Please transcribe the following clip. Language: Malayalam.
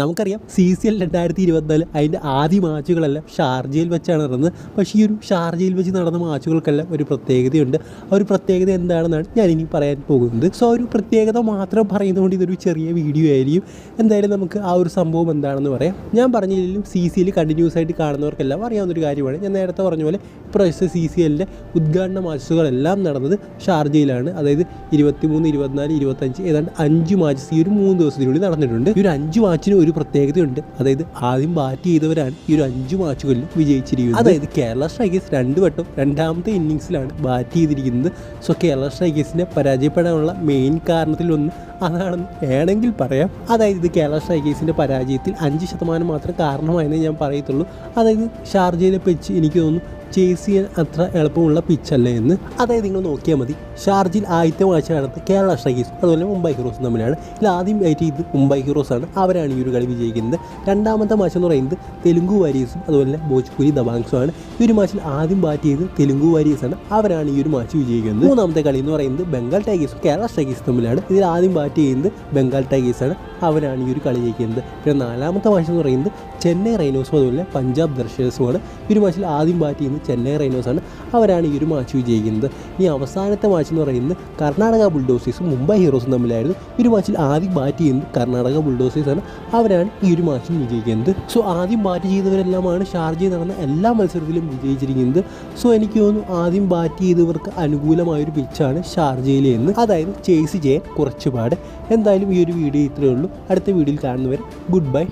നമുക്കറിയാം സി സി എൽ രണ്ടായിരത്തി ഇരുപത്തിനാല് അതിന്റെ ആദ്യ മാച്ചുകളെല്ലാം ഷാർജയിൽ വെച്ചാണ് നടന്നത് പക്ഷേ ഈ ഒരു ഷാർജയിൽ വെച്ച് നടന്ന മാച്ചുകൾക്കെല്ലാം ഒരു പ്രത്യേകതയുണ്ട്. ആ ഒരു പ്രത്യേകത എന്താണെന്നാണ് ഞാൻ ഇനി പറയാൻ പോകുന്നത്. സോ ഒരു പ്രത്യേകത മാത്രം പറയുന്നതുകൊണ്ട് ഇതൊരു ചെറിയ വീഡിയോ ആയിരിക്കും. എന്തായാലും നമുക്ക് ആ ഒരു സംഭവം എന്താണെന്ന് പറയാം. ഞാൻ പറഞ്ഞില്ലെങ്കിലും സി സി എൽ കണ്ടിന്യൂസ് ആയിട്ട് കാണുന്നവർക്കെല്ലാം അറിയാവുന്ന ഒരു കാര്യമാണ്. ഞാൻ നേരത്തെ പറഞ്ഞ പോലെ ഇപ്രാവശ്യത്തെ സി സി എല്ലിന്റെ ഉദ്ഘാടന മാച്ചുകളെല്ലാം നടന്നത് ഷാർജയിലാണ്. അതായത് ഇരുപത്തിമൂന്ന് ഇരുപത്തിനാല് ഇരുപത്തഞ്ച് ഏതാണ്ട് അഞ്ച് മാച്ചസ് ഈ ഒരു മൂന്ന് ദിവസത്തിനുള്ളിൽ നടന്നിട്ടുണ്ട്. ഈ ഒരു അഞ്ച് മാച്ചിന് ഒരു പ്രത്യേകതയുണ്ട്. അതായത് ആദ്യം ബാറ്റ് ചെയ്തവരാണ് ഈ ഒരു അഞ്ച് മാച്ചുകളിലും വിജയിച്ചിരിക്കുന്നത്. അതായത് കേരള സ്ട്രൈക്കേഴ്സ് രണ്ട് വട്ടം രണ്ടാമത്തെ ഇന്നിങ്സിലാണ് ബാറ്റ് ചെയ്തിരിക്കുന്നത്. സോ കേരള സ്ട്രൈക്കേഴ്സിനെ പരാജയപ്പെടാനുള്ള മെയിൻ കാരണത്തിലൊന്ന് അതാണെന്ന് വേണമെങ്കിൽ പറയാം. അതായത് ഇത് കേരള സ്ട്രൈക്കേഴ്സിന്റെ പരാജയത്തിൽ അഞ്ച് ശതമാനം മാത്രം കാരണമായെന്നേ ഞാൻ പറയത്തുള്ളൂ. അതായത് ഷാർജയിലെ വെച്ച് എനിക്ക് തോന്നുന്നു ചേസ് ചെയ്യാൻ അത്ര എളുപ്പമുള്ള പിച്ചല്ല എന്ന്? അതായത് നിങ്ങൾ നോക്കിയാൽ മതി. ഷാർജിൽ ആദ്യത്തെ മാച്ച് നടന്നത് കേരള സ്ട്രൈക്കേഴ്സ് അതുപോലെ മുംബൈ ഹീറോസ് തമ്മിലാണ്. ഇതിൽ ആദ്യം ബാറ്റ് ഇത് മുംബൈ ഹീറോസ് ആണ് അവരാണ് ഈ ഒരു കളി വിജയിക്കുന്നത്. രണ്ടാമത്തെ മാച്ച് എന്ന് പറയുന്നത് തെലുങ്കു വാരിയേഴ്സും അതുപോലെ ഭോജ്പുരി ദബാങ്സും ആണ്. ഈ ഒരു മാച്ചിൽ ആദ്യം ബാറ്റ് ചെയ്ത് തെലുങ്കു വാരിയേഴ്സ് ആണ്. അവരാണ് ഈ ഒരു മാച്ച് വിജയിക്കുന്നത്. മൂന്നാമത്തെ കളി എന്ന് പറയുന്നത് ബംഗാൾ ടൈഗേഴ്സും കേരള സ്ട്രൈക്കേഴ്സ് തമ്മിലാണ്. ഇതിൽ ആദ്യം ബാറ്റ് ചെയ്യുന്നത് ബംഗാൾ ടൈഗേഴ്സ് ആണ്. അവരാണ് ഈ ഒരു കളി ജയിക്കുന്നത്. പിന്നെ നാലാമത്തെ മാച്ച് എന്ന് പറയുന്നത് ചെന്നൈ റൈനോസും അതുപോലെ പഞ്ചാബ് ദർശേഴ്സുമാണ് ഈ ഒരു മാച്ചിൽ ആദ്യം ബാറ്റ് ചെയ്യുന്നത് ചെന്നൈ റൈനോസാണ് അവരാണ് ഈ ഒരു മാച്ച് വിജയിക്കുന്നത്. ഇനി അവസാനത്തെ മാച്ച് എന്ന് പറയുന്നത് കർണാടക ബുൾഡോസേഴ്സും മുംബൈ ഹീറോസും തമ്മിലായിരുന്നു. ഈ ഒരു മാച്ചിൽ ആദ്യം ബാറ്റ് ചെയ്യുന്നത് കർണാടക ബുൾഡോസേഴ്സാണ് അവരാണ് ഈ ഒരു മാച്ചിൽ വിജയിക്കുന്നത്. സോ ആദ്യം ബാറ്റ് ചെയ്തവരെല്ലാമാണ്. ഷാർജയിൽ നടന്ന എല്ലാ മത്സരത്തിലും വിജയിച്ചിരിക്കുന്നത്. സോ എനിക്ക് തോന്നുന്നു ആദ്യം ബാറ്റ് ചെയ്തവർക്ക് അനുകൂലമായൊരു പിച്ചാണ് ഷാർജയിലെ എന്ന് അതായത് ചേസ് ചെയ്യാൻ കുറച്ച് പാട്. എന്തായാലും ഈ ഒരു വീഡിയോ ഇത്രയേ ഉള്ളൂ. അടുത്ത വീഡിയോയിൽ കാണുന്നവരെ ഗുഡ് ബൈ